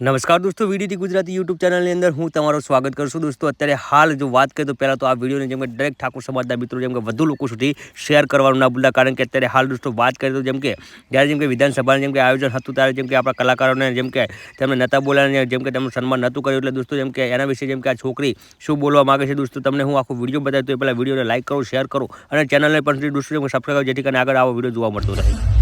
નમસ્કાર દોસ્તો વિડીયોથી ગુજરાતી યુટ્યુબ ચેનલની અંદર હું તમારું સ્વાગત કરું છું દોસ્તો અત્યારે હાલ જો વાત કરીએ તો પહેલાં તો આ વિડીયોને જેમ કે દરેક ઠાકોર સમાજના મિત્રો જેમ કે વધુ લોકો સુધી શેર કરવાનું ના ભૂલતા કારણ કે અત્યારે હાલ દોસ્તો વાત કરીએ તો જેમ કે જ્યારે જેમ કે વિધાનસભાનું જેમ કે આયોજન હતું ત્યારે જેમ કે આપણા કલાકારોને જેમ કે તેમને નહોતા બોલાવીને જેમ કે તેમનું સન્માન નહોતું કર્યું એટલે દોસ્તો જેમ કે એના વિશે જેમ કે આ છોકરી શું બોલવા માગે છે દોસ્તો તમને હું આખો વીડિયો બતાવ્યો તો એ પહેલાં વિડીયોને લાઇક કરો શેર કરો અને ચેનલને પણ દોસ્તો જેમ કે સબસ્ક્રાઈબ જેથી કરીને આગળ આવો વીડિયો જોવા મળતો રહે